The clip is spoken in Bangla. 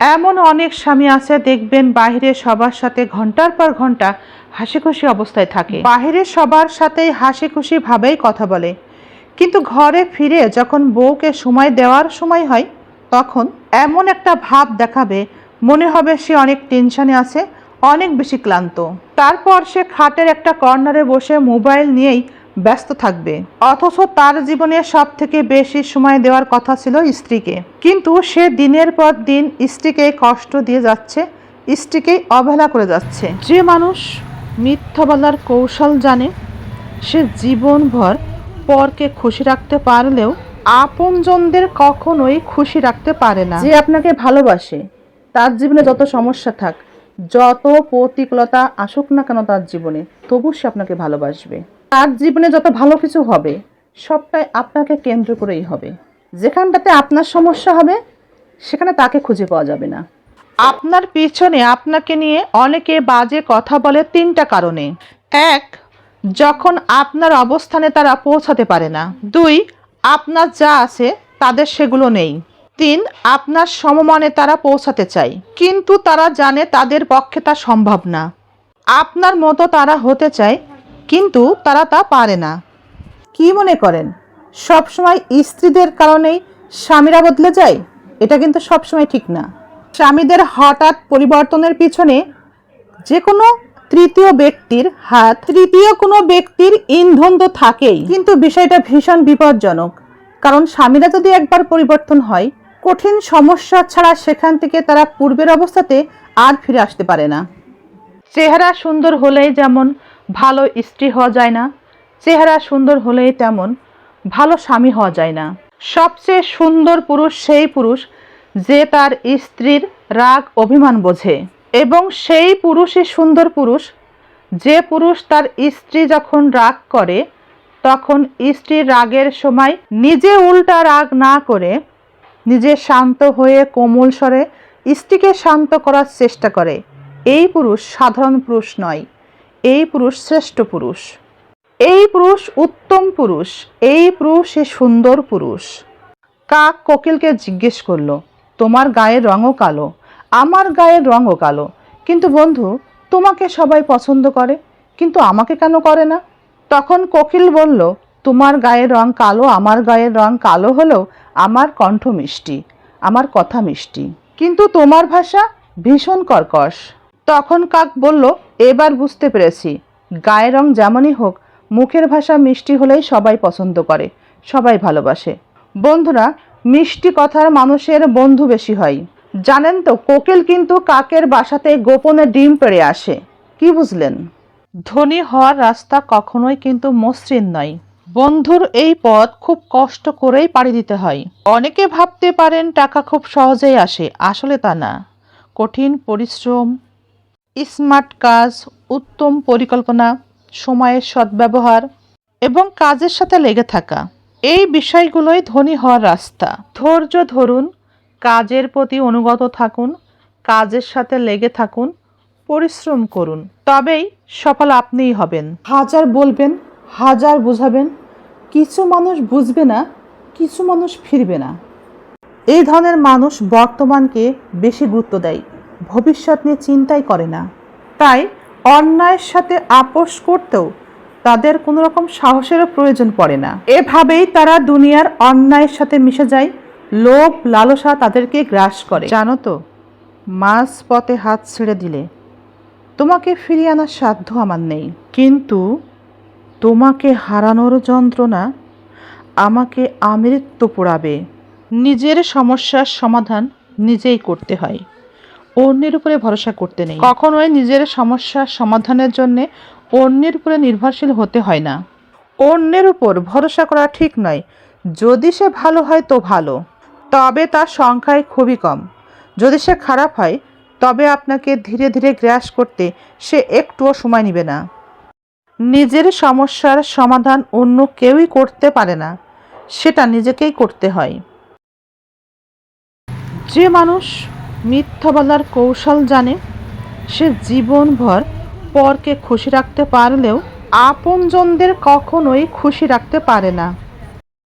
এমন অনেক স্বামী আছে, দেখবেন বাইরে সবার সাথে ঘণ্টার পর ঘণ্টা হাসি খুশি অবস্থায় থাকে। বাইরে সবার সাথেই হাসি খুশি ভাবেই কথা বলে। কিন্তু ঘরে ফিরে যখন বউকে সময় দেওয়ার সময় হয়, তখন এমন একটা ভাব দেখাবে, মনে হবে সে অনেক টেনশনে আছে, অনেক বেশি ক্লান্ত। তারপর সে খাটের একটা কর্নারে বসে মোবাইল নিয়েই ব্যস্ত থাকবে। অথচ তার জীবনে সব থেকে বেশি সময় দেওয়ার কথা ছিল স্ত্রীকে। কিন্তু সে দিনের পর দিন স্ত্রীকে কষ্ট দিয়ে যাচ্ছে স্ত্রীকেই অবহেলা করে যাচ্ছে। যে মানুষ মিথ্যা বলার কৌশল জানে, সে জীবনভর পরকে খুশি রাখতে পারলেও আপনজনদের কখনোই খুশি রাখতে পারে না। যে আপনাকে ভালোবাসে, তার জীবনে যত সমস্যা থাক, যত প্রতিকূলতা আসুক না কেন তার জীবনে, তবু সে আপনাকে ভালোবাসবে। তার জীবনে যত ভালো কিছু হবে, সবটাই আপনাকে কেন্দ্র করেই হবে। যেখানটাতে আপনার সমস্যা হবে, সেখানে তাকে খুঁজে পাওয়া যাবে না। আপনার পিছনে আপনাকে নিয়ে অনেকে বাজে কথা বলে তিনটা কারণে। এক, যখন আপনার অবস্থানে তারা পৌঁছাতে পারে না। দুই, আপনার যা আছে, তাদের সেগুলো নেই। তিন, আপনার সমমানে তারা পৌঁছাতে চায়, কিন্তু তারা জানে তাদের পক্ষে তা সম্ভব না। আপনার মতো তারা হতে চায় কিন্তু তারা তা পারে না। কি মনে করেন? সবসময় স্ত্রীদের কারণেই স্বামীরা বদলে যায়? এটা কিন্তু সবসময় ঠিক না। স্বামীদের হঠাৎ পরিবর্তনের পিছনে যে কোনো তৃতীয় ব্যক্তির হাত, তৃতীয় কোনো ব্যক্তির ইন্ধন তো থাকেই। কিন্তু বিষয়টা ভীষণ বিপজ্জনক। কারণ স্বামীরা যদি একবার পরিবর্তন হয়, কঠিন সমস্যা ছাড়া সেখান থেকে তারা পূর্বের অবস্থাতে আর ফিরে আসতে পারে না। চেহারা সুন্দর হলেই যেমন ভালো স্ত্রী হওয়া যায় না, চেহারা সুন্দর হলেই তেমন ভালো স্বামী হওয়া যায় না। সবচেয়ে সুন্দর পুরুষ সেই পুরুষ যে তার স্ত্রীর রাগ, অভিমান বোঝে এবং সেই পুরুষই সুন্দর পুরুষ। যে পুরুষ তার স্ত্রী যখন রাগ করে, তখন স্ত্রীর রাগের সময় নিজে উল্টা রাগ না করে নিজে শান্ত হয়ে কোমল স্বরে স্ত্রীকে শান্ত করার চেষ্টা করে। এই পুরুষ সাধারণ পুরুষ নয়। এই পুরুষ শ্রেষ্ঠ পুরুষ। এই পুরুষ উত্তম পুরুষ। এই পুরুষই সুন্দর পুরুষ। কাক কোকিলকে জিজ্ঞেস করল, তোমার গায়ের রঙও কালো, আমার গায়ের রঙও কালো। কিন্তু বন্ধু, তোমাকে সবাই পছন্দ করে, কিন্তু আমাকে কেন করে না? তখন কোকিল বলল, তোমার গায়ের রং কালো, আমার গায়ের রং কালো হলেও আমার কণ্ঠ মিষ্টি, আমার কথা মিষ্টি। কিন্তু তোমার ভাষা ভীষণ কর্কশ। তখন কাক বলল এবার বুঝতে পেরেছি। গায়ের রং যেমনই হোক, মুখের ভাষা মিষ্টি হলেই সবাই পছন্দ করে, সবাই ভালোবাসে। বন্ধুরা, মিষ্টি কথার মানুষের বন্ধু বেশি হয়। জানেন তো, কোকিল কিন্তু কাকের বাসাতে গোপনে ডিম পেড়ে আসে। কি বুঝলেন? ধনী হওয়ার রাস্তা কখনোই কিন্তু মসৃণ নয়। বন্ধুর এই পথ খুব কষ্ট করেই পাড়ি দিতে হয়। অনেকে ভাবতে পারেন টাকা খুব সহজেই আসে, আসলে তা না। কঠিন পরিশ্রম স্মার্ট কাজ, উত্তম পরিকল্পনা, সময়ের সদ্ব্যবহার এবং কাজের সাথে লেগে থাকা, এই বিষয়গুলোই ধনী হওয়ার রাস্তা। ধৈর্য ধরুন, কাজের প্রতি অনুগত থাকুন, কাজের সাথে লেগে থাকুন, পরিশ্রম করুন। তবেই সফল আপনিই হবেন। হাজার বলবেন, হাজার বুঝাবেন, কিছু মানুষ বুঝবে না, কিছু মানুষ ফিরবে না। এই ধরনের মানুষ বর্তমানকে বেশি গুরুত্ব দেয়। ভবিষ্যৎ নিয়ে চিন্তাই করে না। তাই অন্যায়ের সাথে আপোষ করতেও তাদের কোনো রকম সাহসেরও প্রয়োজন পড়ে না। এভাবেই তারা দুনিয়ার অন্যায়ের সাথে মিশে যায়, লোভ, লালসা তাদেরকে গ্রাস করে। জানো তো, মাঝ পথে হাত ছেড়ে দিলে তোমাকে ফিরিয়ে আনার সাধ্য আমার নেই। কিন্তু তোমাকে হারানোর যন্ত্রণা আমাকে আমৃত্যু পোড়াবে। নিজের সমস্যার সমাধান নিজেই করতে হয়। অন্যের উপরে ভরসা করতে নেই। কখনোই নিজের সমস্যার সমাধানের জন্যে অন্যের উপরে নির্ভরশীল হতে হয় না। অন্যের উপর ভরসা করা ঠিক নয়। যদি সে ভালো হয় তো ভালো। তবে তার সংখ্যায় খুবই কম। যদি সে খারাপ হয়, তবে আপনাকে ধীরে ধীরে গ্রাস করতে সে একটুও সময় নেবে না। নিজের সমস্যার সমাধান অন্য কেউই করতে পারে না। সেটা নিজেকেই করতে হয়। যে মানুষ মিথ্যা বলার কৌশল জানে, সে জীবনভর পরকে খুশি রাখতে পারলেও আপনজনদের কখনোই খুশি রাখতে পারে না।